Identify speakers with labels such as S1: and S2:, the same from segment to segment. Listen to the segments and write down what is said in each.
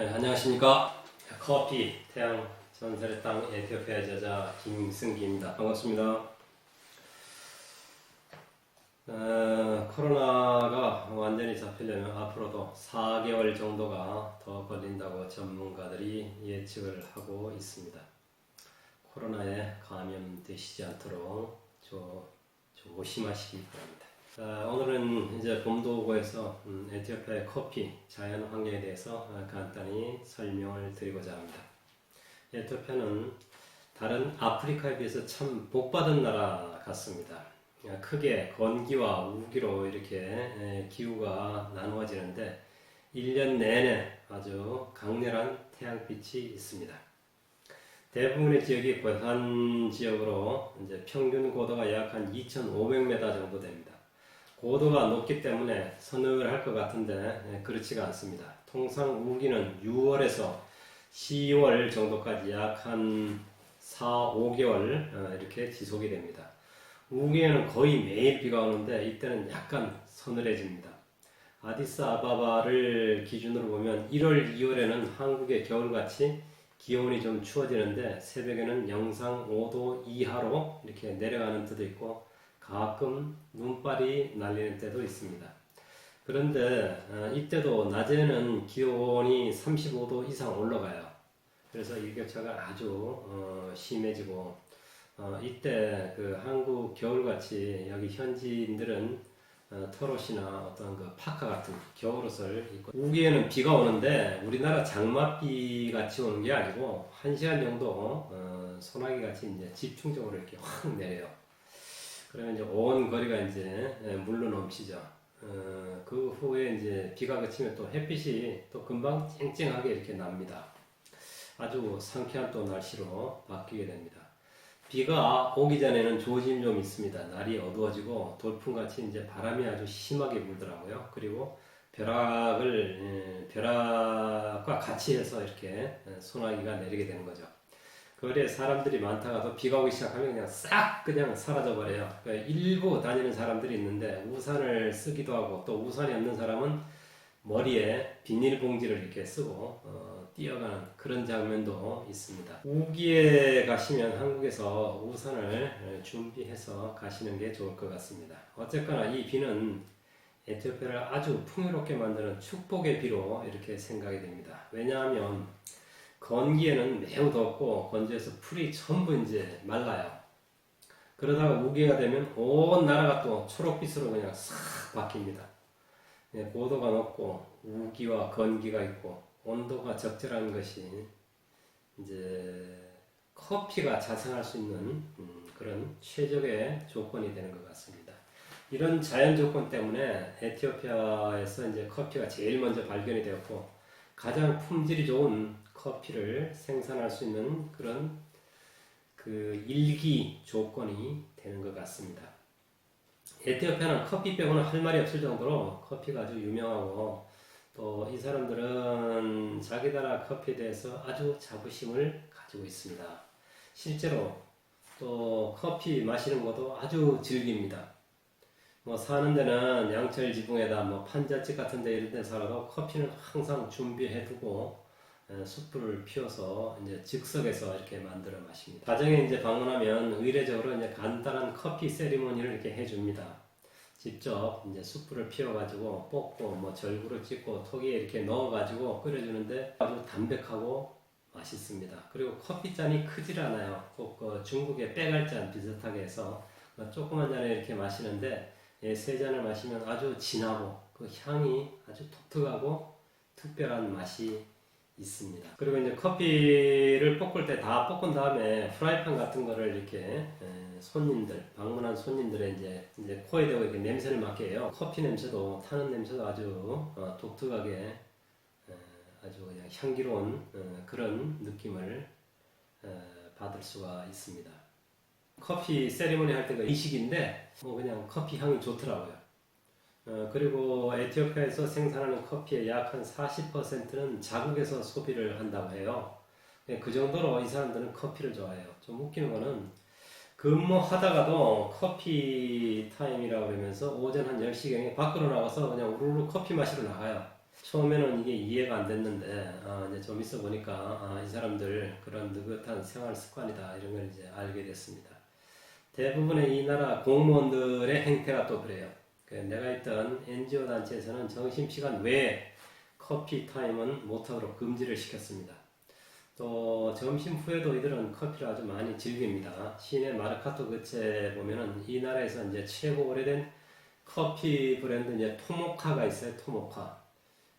S1: 네, 안녕하십니까. 커피, 태양, 전설의 땅, 에티오피아 저자 김승기입니다. 반갑습니다. 어, 코로나가 완전히 잡히려면 앞으로도 4개월 정도가 더 걸린다고 전문가들이 예측을 하고 있습니다. 코로나에 감염되시지 않도록 조, 조심하시기 바랍니다. 자, 오늘은 이제 봄도구에서 음, 에티오피아의 커피 자연 환경에 대해서 어, 간단히 설명을 드리고자 합니다. 에티오피아는 다른 아프리카에 비해서 참 복받은 나라 같습니다. 어, 크게 건기와 우기로 이렇게 에, 기후가 나누어지는데 1년 내내 아주 강렬한 태양빛이 있습니다. 대부분의 지역이 고산 지역으로 이제 평균 고도가 약 한 2,500m 정도 됩니다. 고도가 높기 때문에 서늘할 것 같은데 예, 그렇지가 않습니다. 통상 우기는 6월에서 10월 정도까지 약 한 4, 5개월 어, 이렇게 지속이 됩니다. 우기에는 거의 매일 비가 오는데 이때는 약간 서늘해집니다. 아디스 아바바를 기준으로 보면 1월, 2월에는 한국의 겨울같이 기온이 좀 추워지는데 새벽에는 영상 5도 이하로 이렇게 내려가는 때도 있고 가끔 눈발이 날리는 때도 있습니다. 그런데 어, 이때도 낮에는 기온이 35도 이상 올라가요. 그래서 일교차가 아주 어, 심해지고 어, 이때 그 한국 겨울같이 여기 현지인들은 어, 털옷이나 어떤 그 파카 같은 겨울옷을 입고 우기에는 비가 오는데 우리나라 장맛비 같이 오는 게 아니고 한 시간 정도 어, 소나기 같이 이제 집중적으로 이렇게 확 내려요. 그러면 이제 온 거리가 이제 예, 물로 넘치죠. 어, 그 후에 이제 비가 그치면 또 햇빛이 또 금방 쨍쨍하게 이렇게 납니다. 아주 상쾌한 또 날씨로 바뀌게 됩니다. 비가 오기 전에는 조짐 좀 있습니다. 날이 어두워지고 돌풍같이 이제 바람이 아주 심하게 불더라고요. 그리고 벼락을 예, 벼락과 같이 해서 이렇게 예, 소나기가 내리게 되는 거죠. 거리에 사람들이 많다가도 비가 오기 시작하면 그냥 싹 그냥 사라져 버려요. 그러니까 일부 다니는 사람들이 있는데 우산을 쓰기도 하고 또 우산이 없는 사람은 머리에 비닐봉지를 이렇게 쓰고 어, 뛰어가는 그런 장면도 있습니다. 우기에 가시면 한국에서 우산을 준비해서 가시는 게 좋을 것 같습니다. 어쨌거나 이 비는 에티오피아를 아주 풍요롭게 만드는 축복의 비로 이렇게 생각이 됩니다. 왜냐하면 건기에는 매우 덥고 건조해서 풀이 전부 이제 말라요. 그러다가 우기가 되면 온 나라가 또 초록빛으로 그냥 싹 바뀝니다. 네, 고도가 높고 우기와 건기가 있고 온도가 적절한 것이 이제 커피가 자생할 수 있는 음, 그런 최적의 조건이 되는 것 같습니다. 이런 자연 조건 때문에 에티오피아에서 이제 커피가 제일 먼저 발견이 되었고 가장 품질이 좋은 커피를 생산할 수 있는 그런 그 일기 조건이 되는 것 같습니다. 에티오피아는 커피 빼고는 할 말이 없을 정도로 커피가 아주 유명하고 또 이 사람들은 자기 나라 커피에 대해서 아주 자부심을 가지고 있습니다. 실제로 또 커피 마시는 것도 아주 즐깁니다. 뭐 사는 데는 양철 지붕에다 뭐 판잣집 같은 데 이런 데 살아도 커피는 항상 준비해 두고 어, 숯불을 피워서 이제 즉석에서 이렇게 만들어 마십니다. 가정에 이제 방문하면 의례적으로 이제 간단한 커피 세리머니를 이렇게 해줍니다. 직접 이제 숯불을 피워가지고 볶고 뭐 절구를 찍고 톡에 이렇게 넣어가지고 끓여주는데 아주 담백하고 맛있습니다. 그리고 커피 잔이 크질 않아요. 꼭그 중국의 빼갈잔 비슷하게 해서 그 조그만 잔에 이렇게 마시는데 예, 세 잔을 마시면 아주 진하고 그 향이 아주 독특하고 특별한 맛이 있습니다. 그리고 이제 커피를 볶을 때 다 볶은 다음에 프라이팬 같은 거를 이렇게 에, 손님들 방문한 손님들의 이제 이제 코에 대고 이렇게 냄새를 맡게 해요. 커피 냄새도 타는 냄새도 아주 어, 독특하게 에, 아주 그냥 향기로운 어, 그런 느낌을 에, 받을 수가 있습니다. 커피 세리머니 할 때가 이식인데 뭐 그냥 커피 향이 좋더라고요. 어, 그리고 에티오피아에서 생산하는 커피의 약 한 40%는 자국에서 소비를 한다고 해요. 예, 그 정도로 이 사람들은 커피를 좋아해요. 좀 웃기는 거는 근무하다가도 커피 타임이라고 그러면서 오전 한 10시경에 밖으로 나가서 그냥 우르르 커피 마시러 나가요. 처음에는 이게 이해가 안 됐는데 아, 이제 좀 있어 보니까 아, 이 사람들 그런 느긋한 생활 습관이다 이런 걸 이제 알게 됐습니다. 대부분의 이 나라 공무원들의 행태가 또 그래요. 그 내가 있던 NGO 단체에서는 점심시간 외에 커피 타임은 못하도록 금지를 시켰습니다. 또 점심 후에도 이들은 커피를 아주 많이 즐깁니다. 시내 마르카토 그체 보면은 이 나라에서 이제 최고 오래된 커피 브랜드 이제 토모카가 있어요. 토모카.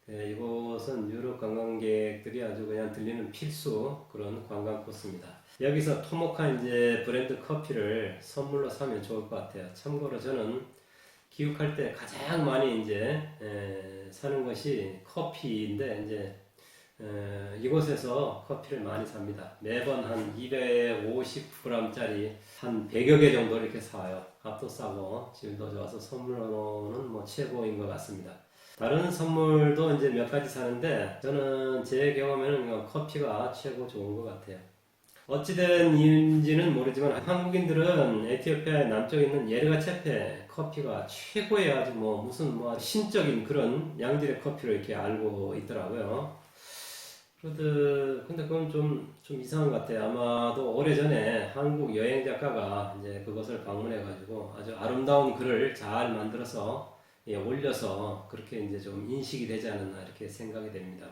S1: 네, 이곳은 유럽 관광객들이 아주 그냥 들리는 필수 그런 관광 코스입니다. 여기서 토모카 이제 브랜드 커피를 선물로 사면 좋을 것 같아요. 참고로 저는 기획할 때 가장 많이 이제 에, 사는 것이 커피인데 이제 에, 이곳에서 커피를 많이 삽니다. 매번 한 250g짜리 한 100여 개 정도 이렇게 사요. 값도 싸고 질도 좋아서 선물로는 뭐 최고인 것 같습니다. 다른 선물도 이제 몇 가지 사는데 저는 제 경험에는 커피가 최고 좋은 것 같아요. 어찌된 이유인지는 모르지만 한국인들은 에티오피아의 남쪽에 있는 예르가체페 커피가 최고의 아주 뭐 무슨 뭐 신적인 그런 양질의 커피를 이렇게 알고 있더라고요. 그런데 근데 그건 좀, 좀 이상한 것 같아요. 아마도 오래전에 한국 여행 작가가 이제 그것을 방문해가지고 아주 아름다운 글을 잘 만들어서 예, 올려서 그렇게 이제 좀 인식이 되지 않았나 이렇게 생각이 됩니다.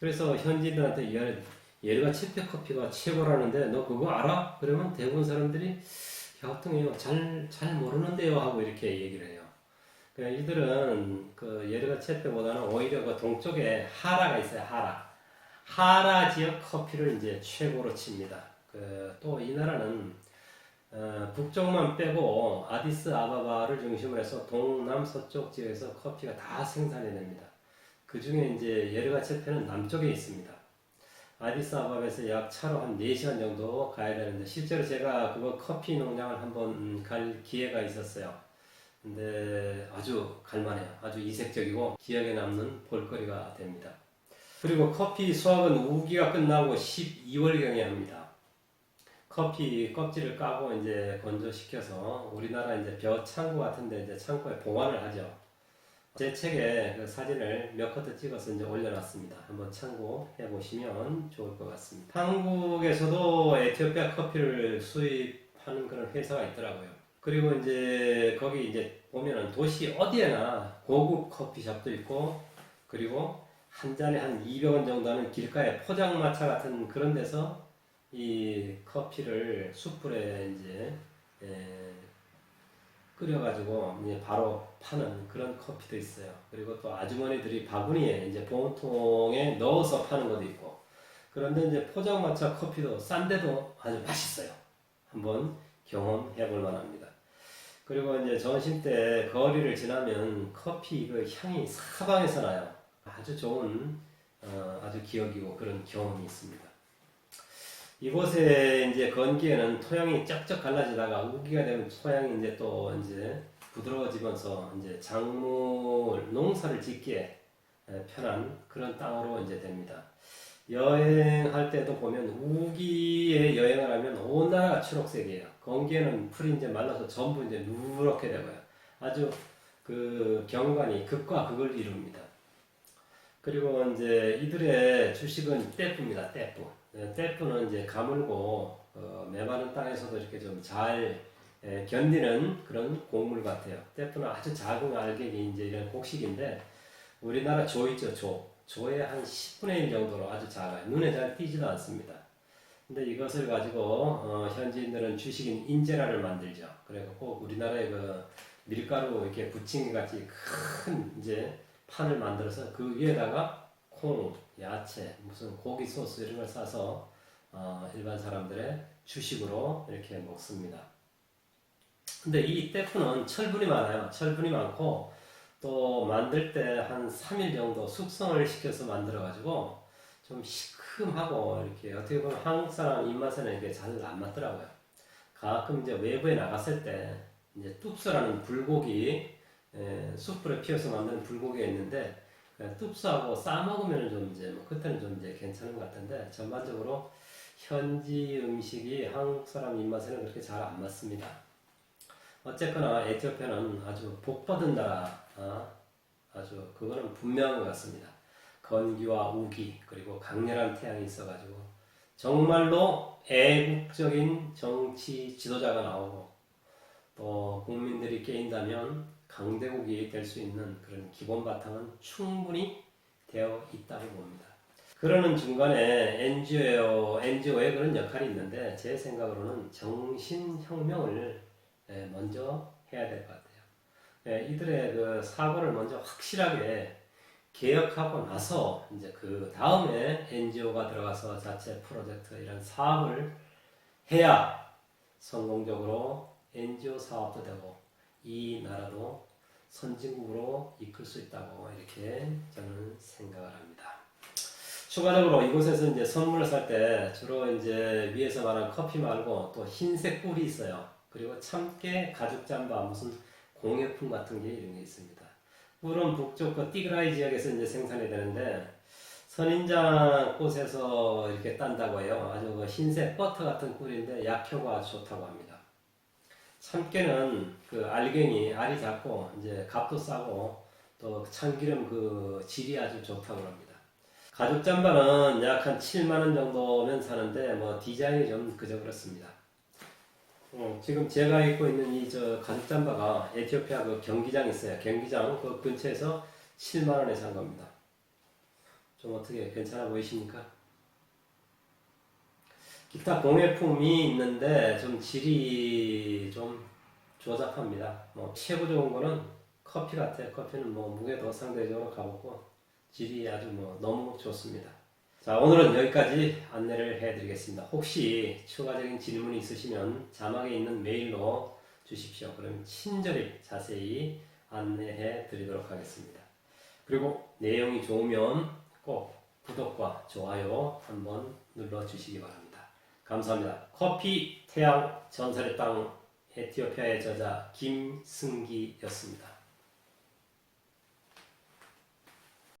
S1: 그래서 현지인들한테 예- 예르가 칠페 커피가 최고라는데 너 그거 알아? 그러면 대부분 사람들이 갸우뚱해요. 잘, 잘 모르는데요 하고 이렇게 얘기를 해요. 그 이들은 그 예르가 칠페보다는 오히려 그 동쪽에 하라가 있어요. 하라. 하라 지역 커피를 이제 최고로 칩니다. 그 또 이 나라는 어, 북쪽만 빼고 아디스 아바바를 중심으로 해서 동남 서쪽 지역에서 커피가 다 생산이 됩니다. 그 중에 이제 예르가 체페는 남쪽에 있습니다. 아디스 아바바에서 약 차로 한 4시간 정도 가야 되는데 실제로 제가 그거 커피 농장을 한번 갈 기회가 있었어요. 근데 아주 갈만해요. 아주 이색적이고 기억에 남는 볼거리가 됩니다. 그리고 커피 수확은 우기가 끝나고 12월경에 합니다. 커피 껍질을 까고 이제 건조시켜서 우리나라 이제 벼 창고 같은데 이제 창고에 보관을 하죠. 제 책에 그 사진을 몇 커트 찍어서 이제 올려놨습니다. 한번 참고해 보시면 좋을 것 같습니다. 한국에서도 에티오피아 커피를 수입하는 그런 회사가 있더라고요. 그리고 이제 거기 이제 보면은 도시 어디에나 고급 커피숍도 있고 그리고 한 잔에 한 200원 정도 하는 길가에 포장마차 같은 그런 데서 이 커피를 숯불에 이제 에, 끓여가지고 이제 바로 파는 그런 커피도 있어요. 그리고 또 아주머니들이 바구니에 이제 봉통에 넣어서 파는 것도 있고. 그런데 이제 포장마차 커피도 싼데도 아주 맛있어요. 한번 경험해 볼 만합니다. 그리고 이제 점심 때 거리를 지나면 커피 그 향이 사방에서 나요. 아주 좋은 어, 아주 기억이고 그런 경험이 있습니다. 이곳에 이제 건기에는 토양이 쩍쩍 갈라지다가 우기가 되면 토양이 이제 또 이제 부드러워지면서 이제 작물 농사를 짓기에 에, 편한 그런 땅으로 이제 됩니다. 여행할 때도 보면 우기에 여행을 하면 온 나라가 초록색이에요. 건기에는 풀이 이제 말라서 전부 이제 누렇게 되고요. 아주 그 경관이 극과 극을 이룹니다. 그리고 이제 이들의 주식은 떼뿌입니다. 떼뿌. 네, 떼뿌는 이제 가물고 어, 메마른 땅에서도 이렇게 좀 잘 견디는 그런 곡물 같아요. 떼뿌는 아주 작은 알갱이 이제 이런 곡식인데 우리나라 조 있죠 조. 조의 한 10분의 1 정도로 아주 작아요. 눈에 잘 띄지도 않습니다. 근데 이것을 가지고 어, 현지인들은 주식인 인제라를 만들죠. 그래서 꼭 우리나라의 그 밀가루 이렇게 부침개 같이 큰 이제 판을 만들어서 그 위에다가 콩, 야채, 무슨 고기 소스 이런 걸 싸서 어, 일반 사람들의 주식으로 이렇게 먹습니다. 근데 이 떼프는 철분이 많아요. 철분이 많고 또 만들 때 한 3일 정도 숙성을 시켜서 만들어 가지고 좀 시큼하고 이렇게 어떻게 보면 한국 사람 입맛에는 이게 잘 안 맞더라고요. 가끔 이제 외부에 나갔을 때 이제 뚝스라는 불고기 에, 숯불에 피워서 만드는 불고기가 있는데 그냥 뚝스하고 싸 먹으면 좀 이제 뭐 그때는 좀 이제 괜찮은 것 같은데 전반적으로 현지 음식이 한국 사람 입맛에는 그렇게 잘 안 맞습니다. 어쨌거나 에티오피아는 아주 복 받은 나라, 아, 아주 그 그거는 분명한 것 같습니다. 건기와 우기 그리고 강렬한 태양이 있어가지고 정말로 애국적인 정치 지도자가 나오고 또 국민들이 깨인다면 강대국이 될수 있는 그런 기본 바탕은 충분히 되어 있다고 봅니다. 그러는 중간에 NGO, NGO의 그런 역할이 있는데 제 생각으로는 정신혁명을 예, 먼저 해야 될 것 같아요. 예, 이들의 그 사고를 먼저 확실하게 개혁하고 나서 이제 그 다음에 NGO가 들어가서 자체 프로젝트 이런 사업을 해야 성공적으로 NGO 사업도 되고 이 나라도 선진국으로 이끌 수 있다고 이렇게 저는 생각을 합니다. 추가적으로 이곳에서 이제 선물을 살 때 주로 이제 위에서 말한 커피 말고 또 흰색 꿀이 있어요. 그리고 참깨, 가죽 잠바 무슨 공예품 같은 게 이런 게 있습니다. 꿀은 북쪽 그 띠그라이 지역에서 이제 생산이 되는데 선인장 꽃에서 이렇게 딴다고 해요. 아주 그 흰색 버터 같은 꿀인데 약효가 아주 좋다고 합니다. 참깨는 그 알갱이 알이 작고 이제 값도 싸고 또 참기름 그 질이 아주 좋다고 합니다. 가죽 잠바는 약 한 7만 원 정도면 사는데 뭐 디자인이 좀 그저 그렇습니다. 어, 지금 제가 입고 있는 이 저 가죽 잠바가 에티오피아 그 경기장 있어요. 경기장 그 근처에서 7만 원에 산 겁니다. 좀 어떻게 괜찮아 보이십니까? 기타 공예품이 있는데 좀 질이 좀 조잡합니다. 뭐 최고 좋은 거는 커피 같아요. 커피는 뭐 무게도 상대적으로 가볍고 질이 아주 뭐 너무 좋습니다. 자 오늘은 여기까지 안내를 해드리겠습니다. 혹시 추가적인 질문이 있으시면 자막에 있는 메일로 주십시오. 그럼 친절히 자세히 안내해 드리도록 하겠습니다. 그리고 내용이 좋으면 꼭 구독과 좋아요 한번 눌러 주시기 바랍니다. 감사합니다. 커피 태양 전설의 땅 에티오피아의 저자 김승기였습니다.